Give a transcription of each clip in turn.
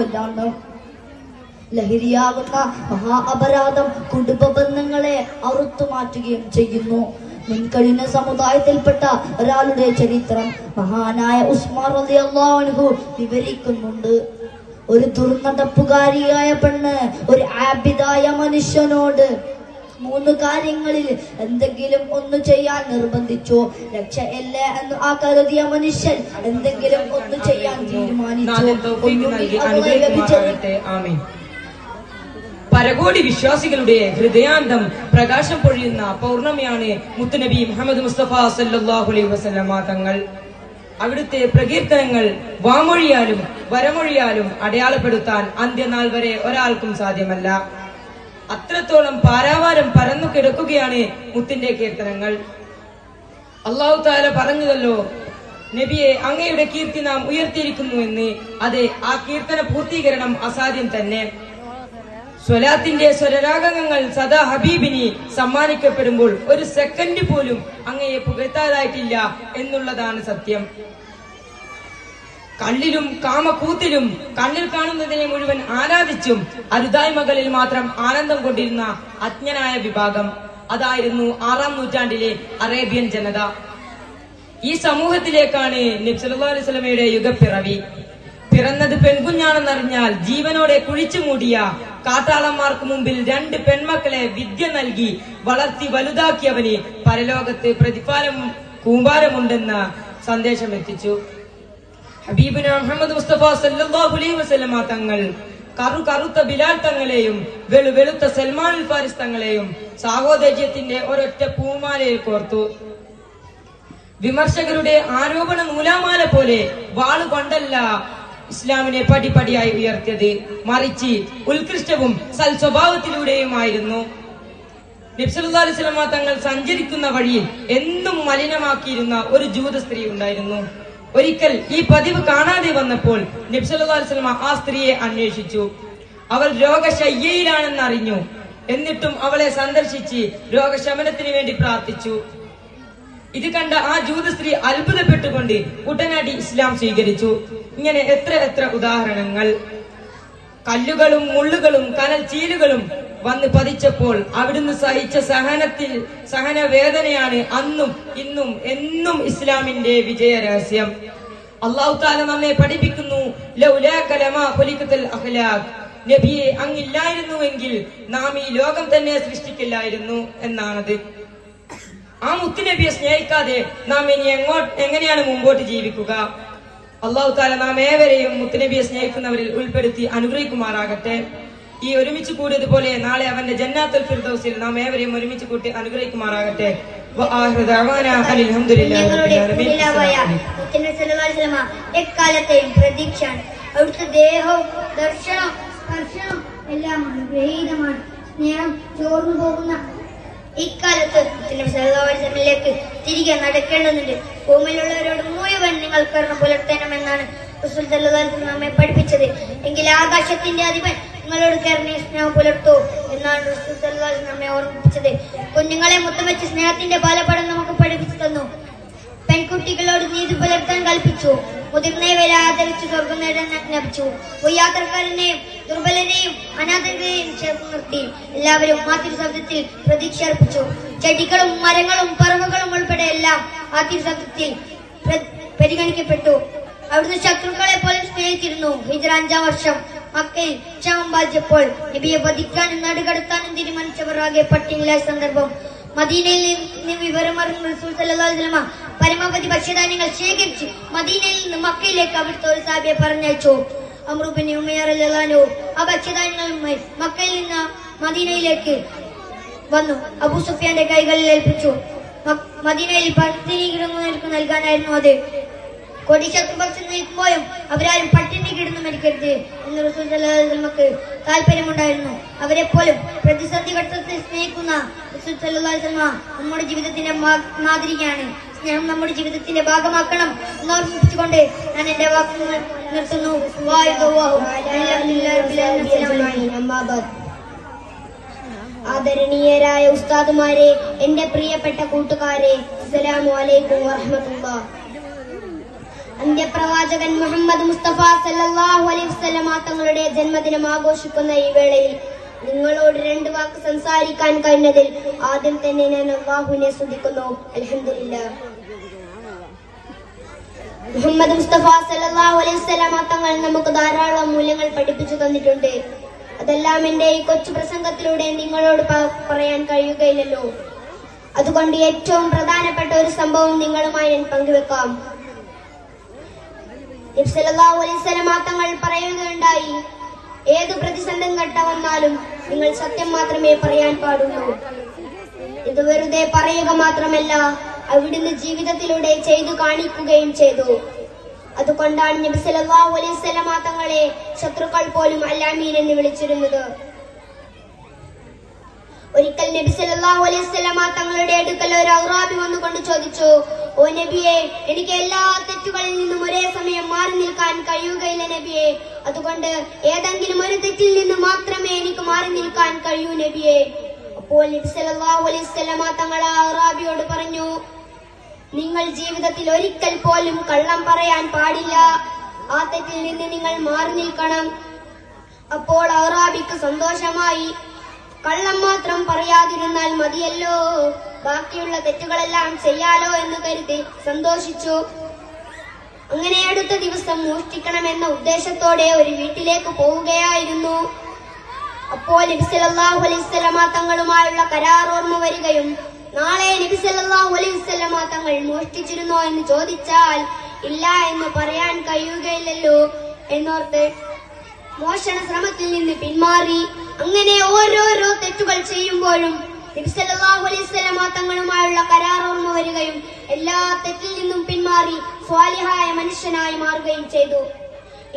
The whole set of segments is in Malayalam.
ഇല്ലാണ്ട് ലഹരിയാകുന്ന മഹാ അപരാധം കുടുംബ ബന്ധങ്ങളെ അറുത്തു മാറ്റുകയും ചെയ്യുന്നു. മുൻകഴിഞ്ഞ സമുദായത്തിൽപ്പെട്ട ഒരാളുടെ ചരിത്രം മഹാനായ ഉസ്മാൻ റതി അള്ളാഹു വിവരിക്കുന്നുണ്ട്. ഒരു ദുർനടപ്പുകാരിയായ പെണ്ണ് ഒരു ആബിദായ മനുഷ്യനോട് മൂന്ന് കാര്യങ്ങളിൽ എന്തെങ്കിലും ഒന്ന് ചെയ്യാൻ നിർബന്ധിച്ചു. രക്ഷയല്ല എന്ന് ആ കരുതിയ മനുഷ്യൻ എന്തെങ്കിലും ഒന്ന് ചെയ്യാൻ തീരുമാനിച്ചു. പരകോടി വിശ്വാസികളുടെ ഹൃദയാന്തം പ്രകാശം പൊഴിയുന്ന പൗർണമിയാണ് മുത്തുനബി മുഹമ്മദ് മുസ്തഫ സല്ലല്ലാഹു അലൈഹി വസല്ലമ തങ്ങൾ. അവിടുത്തെ പ്രകീർത്തനങ്ങൾ വാമൊഴിയാലും വരമൊഴിയാലും അടയാളപ്പെടുത്താൻ അന്ത്യനാൾ വരെ ഒരാൾക്കും സാധ്യമല്ല. അത്രത്തോളം പാരാവാരം പരന്നു കിടക്കുകയാണ് മുത്തിന്റെ കീർത്തനങ്ങൾ. അള്ളാഹു താല പറഞ്ഞതല്ലോ നബിയെ അങ്ങയുടെ കീർത്തി നാം ഉയർത്തിയിരിക്കുന്നു എന്ന്. അതെ ആ കീർത്തന പൂർത്തീകരണം അസാധ്യം തന്നെ. സ്വലാത്തിന്റെ സ്വരരാഗങ്ങൾ സദാ ഹബീബിനി സമ്മാനിക്കപ്പെടുമ്പോൾ ഒരു സെക്കൻഡ് പോലും അങ്ങയെ പുകഴ്ത്താതായിട്ടില്ല എന്നുള്ളതാണ് സത്യം. കള്ളിലും കാമക്കൂത്തിലും കണ്ണിൽ കാണുന്നതിനെ മുഴുവൻ ആരാധിച്ചും അരുതായ്മകളിൽ മാത്രം ആനന്ദം കൊണ്ടിരുന്ന അജ്ഞനായ വിഭാഗം. അതായിരുന്നു ആറാം നൂറ്റാണ്ടിലെ അറേബ്യൻ ജനത. ഈ സമൂഹത്തിലേക്കാണ് നബ്സല്ലാ അലൈഹി യുഗപ്പിറവി. പിറന്നത് പെൺകുഞ്ഞാണെന്നറിഞ്ഞാൽ ജീവനോടെ കുഴിച്ചു മൂടിയ കാട്ടാളന്മാർക്ക് മുമ്പിൽ രണ്ട് പെൺമക്കളെ വിദ്യ നൽകി വളർത്തി വലുതാക്കിയവന് പരലോകത്ത് പ്രതിഫലം കൂമ്പാരമുണ്ടെന്ന സന്ദേശം എത്തിച്ചു ഹബീബിന മുഹമ്മദ് മുസ്തഫ സല്ലല്ലാഹു അലൈഹി വസല്ലമ തങ്ങൾ കറു കറുത്ത ബിലാൽ തങ്ങളെയും വെളു വെളുത്ത സൽമാൻ ഫാരിസ് തങ്ങളെയും സാഹോദര്യത്തിന്റെ ഒരൊറ്റ പൂമാലയിൽ കോർത്തു. വിമർശകരുടെ ആരോപണ നൂലാമാല പോലെ വാളുകൊണ്ടല്ല ഇസ്ലാമിനെ പടിപടിയായി ഉയർത്തിയത്. മറിച്ച് ഉത്കൃഷ്ടവും സൽ സ്വഭാവത്തിലൂടെയുമായിരുന്നു നബ്സല്ലാ അലിസ്ലമ തങ്ങൾ സഞ്ചരിക്കുന്ന വഴിയിൽ എന്നും മലിനമാക്കിയിരുന്ന ഒരു ജൂത സ്ത്രീ ഉണ്ടായിരുന്നു. ഒരിക്കൽ ഈ പതിവ് കാണാതെ വന്നപ്പോൾ നബ്സല്ലാ അലിസ്ലമ ആ സ്ത്രീയെ അന്വേഷിച്ചു. അവൾ രോഗശയ്യയിലാണെന്ന് അറിഞ്ഞു എന്നിട്ടും അവളെ സന്ദർശിച്ച് രോഗശമനത്തിന് വേണ്ടി പ്രാർത്ഥിച്ചു. ഇത് കണ്ട ആ ജൂത സ്ത്രീ അത്ഭുതപ്പെട്ടുകൊണ്ട് ഉടനടി ഇസ്ലാം സ്വീകരിച്ചു. ഇങ്ങനെ എത്ര എത്ര ഉദാഹരണങ്ങൾ. കല്ലുകളും മുള്ളുകളും കനൽ ചീലുകളും വന്ന് പതിച്ചപ്പോൾ അവിടുന്ന് സഹിച്ച സഹനത്തിൽ സഹന വേദനയാണ് അന്നും ഇന്നും എന്നും ഇസ്ലാമിന്റെ വിജയ രഹസ്യം അള്ളാഹു താല നമ്മെ പഠിപ്പിക്കുന്നു. നബിയെ അങ്ങില്ലായിരുന്നുവെങ്കിൽ നാം ഈ ലോകം തന്നെ സൃഷ്ടിക്കില്ലായിരുന്നു എന്നാണത്. ആ മുത്തുനബിയെ സ്നേഹിക്കാതെ നാം ഇനി എങ്ങോട്ട് എങ്ങനെയാണ് മുമ്പോട്ട് ജീവിക്കുക? അള്ളാഹു താല നാം ഏവരെയും മുത്തുനബിയെ സ്നേഹിക്കുന്നവരിൽ ഉൾപ്പെടുത്തി അനുഗ്രഹിക്കുമാറാകട്ടെ. ഈ ഒരുമിച്ച് കൂടിയതുപോലെ നാളെ അവന്റെ ജന്നാത്തുൽ ഫിർദൗസിൽ നാം ഏവരെയും ഒരുമിച്ച് കൂട്ടി അനുഗ്രഹിക്കുമാറാകട്ടെ. എക്കാലത്തെയും പ്രതീക്ഷയാണ്. അവിടുത്തെ ദേഹവും ദർശനം സ്പർശനം എല്ലാം അനുഗ്രഹീതമാണ്. സ്നേഹം ചോർന്നു പോകുന്ന ഇക്കാലത്ത് തിരികെ നടക്കേണ്ടതുണ്ട്. ഭൂമിയിലുള്ളവരോട് മുഴുവൻ നിങ്ങൾ കരുണ പുലർത്തണമെന്നാണ് റസൂൽ സല്ലല്ലാഹു അലൈഹി വസല്ലം നമ്മെ പഠിപ്പിച്ചത്. എങ്കിൽ ആകാശത്തിന്റെ അധിപൻ നിങ്ങളോട് കരുണയും സ്നേഹം പുലർത്തൂ എന്നാണ് നമ്മെ ഓർമ്മിപ്പിച്ചത്. കുഞ്ഞുങ്ങളെ മുത്തം വെച്ച് സ്നേഹത്തിന്റെ ബാലപടം നമുക്ക് പഠിപ്പിച്ചു തന്നു. പെൺകുട്ടികളോട് നീതി പുലർത്താൻ കൽപ്പിച്ചു. മുതിർന്നവരെ ആദരിച്ചു സ്വർഗം നേടാൻ ലഭിച്ചു. യാത്രക്കാരനെയും ദുർബലരെയും അനാഥരെയും ചേർത്ത് നിർത്തി. എല്ലാവരും മാതൃശബ്ദത്തിൽ പ്രതീക്ഷ അർപ്പിച്ചു. ചെടികളും മരങ്ങളും പറവുകളും ഉൾപ്പെടെ എല്ലാം മാതൃശബ്ദത്തിൽ പ്ര- പരിഗണിക്കപ്പെട്ടു. അവിടുന്ന് ശത്രുക്കളെ പോലും സ്നേഹിച്ചിരുന്നു. ഹിജറ അഞ്ചാം വർഷം മക്കയിൽ ക്ഷാമം ബാധിച്ചപ്പോൾ നബിയെ വധിക്കാനും നടുകടത്താനും തീരുമാനിച്ചവർ ആകെ പട്ടിണിയിലായ സന്ദർഭം. മദീനയിൽ നിന്ന് വിവരമറിഞ്ഞ റസൂൽ വസല്ലം പരമാവധി ഭക്ഷ്യധാന്യങ്ങൾ ശേഖരിച്ച് മദീനയിൽ നിന്ന് മക്കയിലേക്ക് അവിടുത്തെ ഒരു സാബിയെ പറഞ്ഞയച്ചു. ഉമയർ റളിയല്ലാഹു ആ ഭക്ഷ്യധാന്യങ്ങളുമായി മക്കയിൽ നിന്ന് മദീനയിലേക്ക് വന്നു. അബൂ സുഫിയാന്റെ കൈകളിൽ ഏൽപ്പിച്ചു. മദീനയിൽ പട്ടിണി കിടന്നവർക്ക് നൽകാനായിരുന്നു അത്. കൊടിശത്രുപക്ഷം നിൽക്കുമ്പോഴും അവരാരും പട്ടിണി കിടന്നു മരിക്കരുത് എന്ന് റസൂൽ നമുക്ക് അലൈഹി താല്പര്യമുണ്ടായിരുന്നു. അവരെ പോലും പ്രതിസന്ധി ഘട്ടത്തിൽ സ്നേഹിക്കുന്ന റസൂൽ വസല്ലമ നമ്മുടെ ജീവിതത്തിന്റെ മാതൃകയാണ് സ്നേഹം നമ്മുടെ ജീവിതത്തിന്റെ ഭാഗമാക്കണം എന്ന് ഓർമ്മിപ്പിച്ചുകൊണ്ട് ഞാൻ എന്റെ വാക്കുകൾ നിർത്തുന്നു. ആദരണീയരായ ഉസ്താദുമാരെ എന്റെ പ്രിയപ്പെട്ട കൂട്ടുകാരെ അസ്സലാമു അലൈക്കും അന്ത്യപ്രവാചകൻ മുഹമ്മദ് മുസ്തഫ സല്ലല്ലാഹു അലൈഹി വസല്ലമ തങ്ങളുടെ ജന്മദിനം ആഘോഷിക്കുന്ന ഈ വേളയിൽ നിങ്ങളോട് രണ്ട് വാക്ക് സംസാരിക്കാൻ കഴിഞ്ഞതിൽ ആദ്യം തന്നെ ഞാൻ അള്ളാഹുവിനെ ശ്രദ്ധിക്കുന്നു അലഹമില്ല മുഹമ്മദ് മുസ്തഫ സല്ലല്ലാഹു അലൈഹി വസല്ലമ തങ്ങൾ നമുക്ക് ധാരാളം മൂല്യങ്ങൾ പഠിപ്പിച്ചു തന്നിട്ടുണ്ട്. അതെല്ലാം എന്റെ ഈ കൊച്ചു പ്രസംഗത്തിലൂടെ നിങ്ങളോട് പറയാൻ കഴിയുകയില്ലല്ലോ. അതുകൊണ്ട് ഏറ്റവും പ്രധാനപ്പെട്ട ഒരു സംഭവം നിങ്ങളുമായി ഞാൻ പങ്കുവെക്കാം നബി സല്ലല്ലാഹു അലൈഹി വസല്ലമ തങ്ങൾ പറയുകയുണ്ടായി. ഏത് പ്രതിസന്ധം ഘട്ട വന്നാലും നിങ്ങൾ സത്യം മാത്രമേ പറയാൻ പാടുള്ളൂ. ഇത് വെറുതെ പറയുക മാത്രമല്ല അവിടുന്ന് ജീവിതത്തിലൂടെ ചെയ്തു കാണിക്കുകയും ചെയ്തു. അതുകൊണ്ടാണ് നബി സല്ലല്ലാഹു തങ്ങളെ ശത്രുക്കൾ പോലും അല്ലാമീൻ എന്ന് വിളിച്ചിരുന്നത്. ഒരിക്കൽ നബി സല്ലല്ലാഹു തങ്ങളുടെ അടുക്കൽ ഒരു ഔറാബി വന്നുകൊണ്ട് ചോദിച്ചു ഓ നബിയെ എനിക്ക് എല്ലാ തെറ്റുകളിൽ നിന്നും ഒരേ സമയം മാറി നിൽക്കാൻ കഴിയുകയില്ല നബിയെ. അതുകൊണ്ട് ഏതെങ്കിലും ഒരു തെറ്റിൽ നിന്ന് മാത്രമേ എനിക്ക് മാറി നിൽക്കാൻ കഴിയൂ നബിയെ. അപ്പോൾ തങ്ങൾ അറാബിയോട് പറഞ്ഞു നിങ്ങൾ ജീവിതത്തിൽ ഒരിക്കൽ പോലും കള്ളം പറയാൻ പാടില്ല. ആ തെറ്റിൽ നിന്ന് നിങ്ങൾ മാറി നിൽക്കണം. അപ്പോൾ അറാബിക്ക് സന്തോഷമായി കള്ളം മാത്രം പറയാതിരുന്നാൽ മതിയല്ലോ. ബാക്കിയുള്ള തെറ്റുകളെല്ലാം ചെയ്യാലോ എന്ന് കരുതി സന്തോഷിച്ചു. അങ്ങനെ അടുത്ത ദിവസം മോഷ്ടിക്കണമെന്ന ഉദ്ദേശത്തോടെ ഒരു വീട്ടിലേക്ക് പോവുകയായിരുന്നു. അപ്പോൾ നബി സല്ലല്ലാഹു അലൈഹി വസല്ലമ തങ്ങളുമായുള്ള കരാർ ഓർമ്മ വരികയും നാളെ നബി സല്ലല്ലാഹു അലൈഹി വസല്ലമ തങ്ങൾ മോഷ്ടിച്ചിരുന്നോ എന്ന് ചോദിച്ചാൽ ഇല്ല എന്ന് പറയാൻ കഴിയുകയില്ലല്ലോ എന്നോർത്ത് മോഷണ ശ്രമത്തിൽ നിന്ന് പിന്മാറി. അങ്ങനെ ഓരോരോ തെറ്റുകൾ ചെയ്യുമ്പോഴും തങ്ങളുമായുള്ള കരാർ ഓർമ്മ വരികയും എല്ലാ തെറ്റിൽ നിന്നും പിന്മാറി സ്വാലിഹായ മനുഷ്യനായി മാറുകയും ചെയ്തു.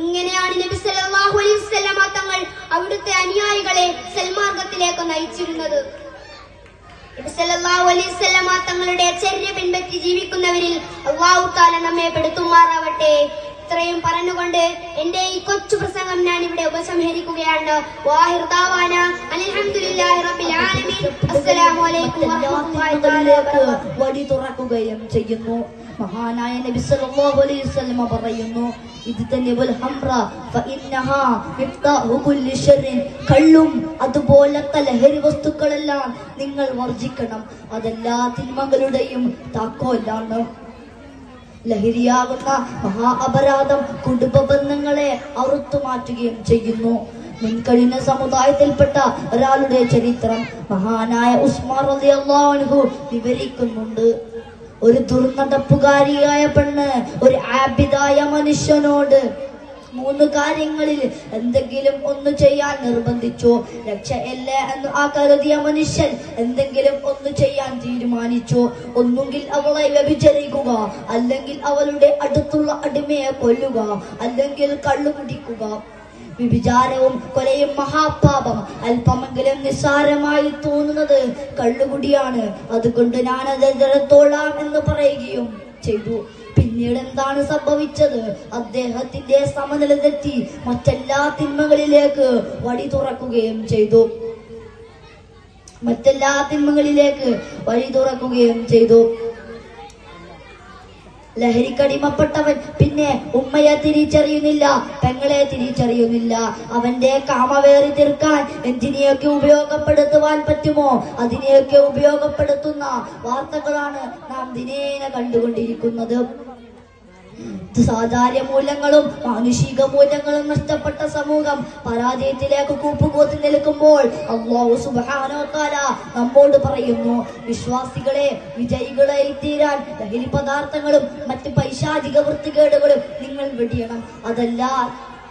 ഇങ്ങനെയാണ് നബി സല്ലല്ലാഹു അലൈഹി വസല്ലമ തങ്ങൾ അവിടുത്തെ അനുയായികളെ സൽമാർഗത്തിലേക്ക് നയിച്ചിരുന്നത്. നബി അലൈഹി വസല്ലമ തങ്ങളുടെ ചര്യ പിൻപറ്റി ജീവിക്കുന്നവരിൽ അള്ളാഹു താല നമ്മെ പെടുത്തുമാറാവട്ടെ. ഇത്രയും പറഞ്ഞുകൊണ്ട് എന്റെ ഈ കൊച്ചു പ്രസംഗം ഞാൻ ഇവിടെ ഉപസംഹരിക്കുകയാണ്. വാഹിർദാവാന അൽഹംദുലില്ലാഹി റബ്ബിൽ ആലമീൻ. അസ്സലാമു അലൈക്കും വറഹ്മത്തുള്ളാഹി വഴി തുറക്കുകയും ചെയ്യുന്നു. മഹാനായ നബി സല്ലല്ലാഹു അലൈഹി വസല്ലം പറയുന്നു ഇത് ഹംറ ഫഇന്നഹാ കള്ളും അതുപോലത്തെ ലഹരി വസ്തുക്കളെല്ലാം നിങ്ങൾ വർജിക്കണം അതെല്ലാ തിന്മകളുടെയും താക്കോലാണ്. ലഹരിയാകുന്ന മഹാ അപരാധം കുടുംബ ബന്ധങ്ങളെ അറുത്തു മാറ്റുകയും ചെയ്യുന്നു. മുൻകഴിഞ്ഞ സമുദായത്തിൽപ്പെട്ട ഒരാളുടെ ചരിത്രം മഹാനായ ഉസ്മാർ അൻഹു വിവരിക്കുന്നുണ്ട്. ഒരു ദുർനടപ്പുകാരിയായ പെണ്ണ് ഒരു ആബിദായ മനുഷ്യനോട് മൂന്ന് കാര്യങ്ങളിൽ എന്തെങ്കിലും ഒന്ന് ചെയ്യാൻ നിർബന്ധിച്ചു. രക്ഷയല്ല എന്ന് ആ കരുതിയ മനുഷ്യൻ എന്തെങ്കിലും ഒന്ന് ചെയ്യാൻ തീരുമാനിച്ചു. ഒന്നുകിൽ അവളെ വ്യഭിചരിക്കുക അല്ലെങ്കിൽ അവളുടെ അടുത്തുള്ള അടിമയെ കൊല്ലുക അല്ലെങ്കിൽ കള്ളു കുടിക്കുക. വിഭിചാരവും കൊലയും മഹാപാപം അല്പമെങ്കിലും നിസ്സാരമായി തോന്നുന്നത് കള്ളുകുടിയാണ്. അതുകൊണ്ട് ഞാൻ അത് എന്ന് പറയുകയും ചെയ്തു. പിന്നീട് എന്താണ് സംഭവിച്ചത്? അദ്ദേഹത്തിന്റെ സമനില തെറ്റി മറ്റെല്ലാ തിന്മകളിലേക്ക് വടി തുറക്കുകയും ചെയ്തു. മറ്റെല്ലാ തിന്മകളിലേക്ക് വഴി തുറക്കുകയും ചെയ്തു. ലഹരിക്കടിമപ്പെട്ടവൻ പിന്നെ ഉമ്മയെ തിരിച്ചറിയുന്നില്ല പെങ്ങളെ തിരിച്ചറിയുന്നില്ല. അവന്റെ കാമവേറി തീർക്കാൻ എന്തിനെയൊക്കെ ഉപയോഗപ്പെടുത്തുവാൻ പറ്റുമോ? അതിനെയൊക്കെ ഉപയോഗപ്പെടുത്തുന്ന വാർത്തകളാണ് നാം ദിനേന കണ്ടുകൊണ്ടിരിക്കുന്നത്. സാധാര്യ മൂല്യങ്ങളും മാനുഷിക മൂല്യങ്ങളും നഷ്ടപ്പെട്ട സമൂഹം പരാജയത്തിലേക്ക് കൂപ്പുകൂത്തി നിൽക്കുമ്പോൾ അള്ളാഹു തആല നമ്മോട് പറയുന്നു വിശ്വാസികളെ വിജയികളായി തീരാൻ ലഹരി പദാർത്ഥങ്ങളും മറ്റ് പൈശാചിക വൃത്തികേടുകളും നിങ്ങൾ വെടിയണം. അതല്ല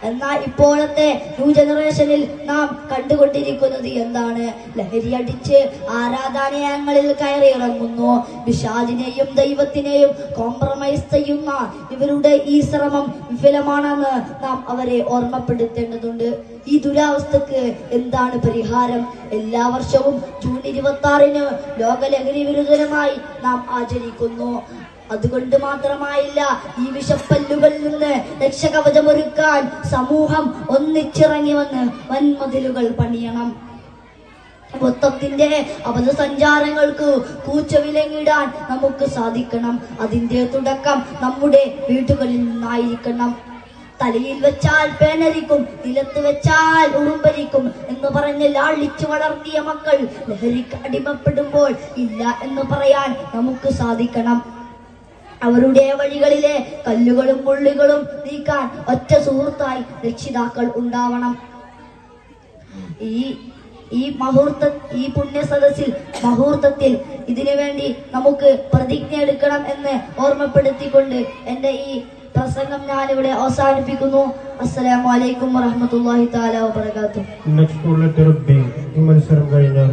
എന്നാൽ ഇപ്പോഴത്തെ ന്യൂ ജനറേഷനിൽ നാം കണ്ടുകൊണ്ടിരിക്കുന്നത് എന്താണ്? ലഹരി അടിച്ച് ആരാധനാലയങ്ങളിൽ കയറി ഇറങ്ങുന്നു. വിഷാദിനെയും ദൈവത്തിനെയും കോംപ്രമൈസ് ചെയ്യുന്ന ഇവരുടെ ഈ ശ്രമം വിഫലമാണെന്ന് നാം അവരെ ഓർമ്മപ്പെടുത്തേണ്ടതുണ്ട്. ഈ ദുരാവസ്ഥക്ക് എന്താണ് പരിഹാരം? എല്ലാ വർഷവും ജൂൺ ഇരുപത്തി ആറിന് ലോക ലഹരി നാം ആചരിക്കുന്നു. അതുകൊണ്ട് മാത്രമായില്ല ഈ വിഷപ്പല്ലുകളിൽ നിന്ന് രക്ഷകവചമൊരുക്കാൻ സമൂഹം ഒന്നിച്ചിറങ്ങി വന്ന് വൻമതിലുകൾ പണിയണം. മൊത്തത്തിന്റെ സഞ്ചാരങ്ങൾക്ക് കൂച്ചവിലങ്ങിടാൻ നമുക്ക് സാധിക്കണം. അതിന്റെ തുടക്കം നമ്മുടെ വീടുകളിൽ നിന്നായിരിക്കണം. തലയിൽ വെച്ചാൽ പേനരിക്കും നിലത്ത് വെച്ചാൽ ഉറുമ്പരിക്കും എന്ന് പറഞ്ഞ് ലാളിച്ചു വളർത്തിയ മക്കൾ ലഹരിക്ക് അടിമപ്പെടുമ്പോൾ ഇല്ല എന്ന് പറയാൻ നമുക്ക് സാധിക്കണം. അവരുടെ വഴികളിലെ കല്ലുകളും പുള്ളികളും നീക്കാൻ ഒറ്റ സുഹൃത്തായി രക്ഷിതാക്കൾ ഉണ്ടാവണം. ഈ ഈ മുഹൂർത്ത ഈ പുണ്യ സദസ്സിൽ മുഹൂർത്തത്തിൽ ഇതിനു വേണ്ടി നമുക്ക് പ്രതിജ്ഞ എടുക്കണം എന്ന് ഓർമ്മപ്പെടുത്തിക്കൊണ്ട് എന്റെ ഈ പ്രസംഗം ഞാൻ ഇവിടെ അവസാനിപ്പിക്കുന്നു. അസ്സലാമു അലൈക്കും വറഹ്മത്തുള്ളാഹി തആല വബറകാതുഹു. നെക്സ്റ്റ് ബുള്ളറ്റ് ബി ഈ മത്സരം കഴിഞ്ഞാൽ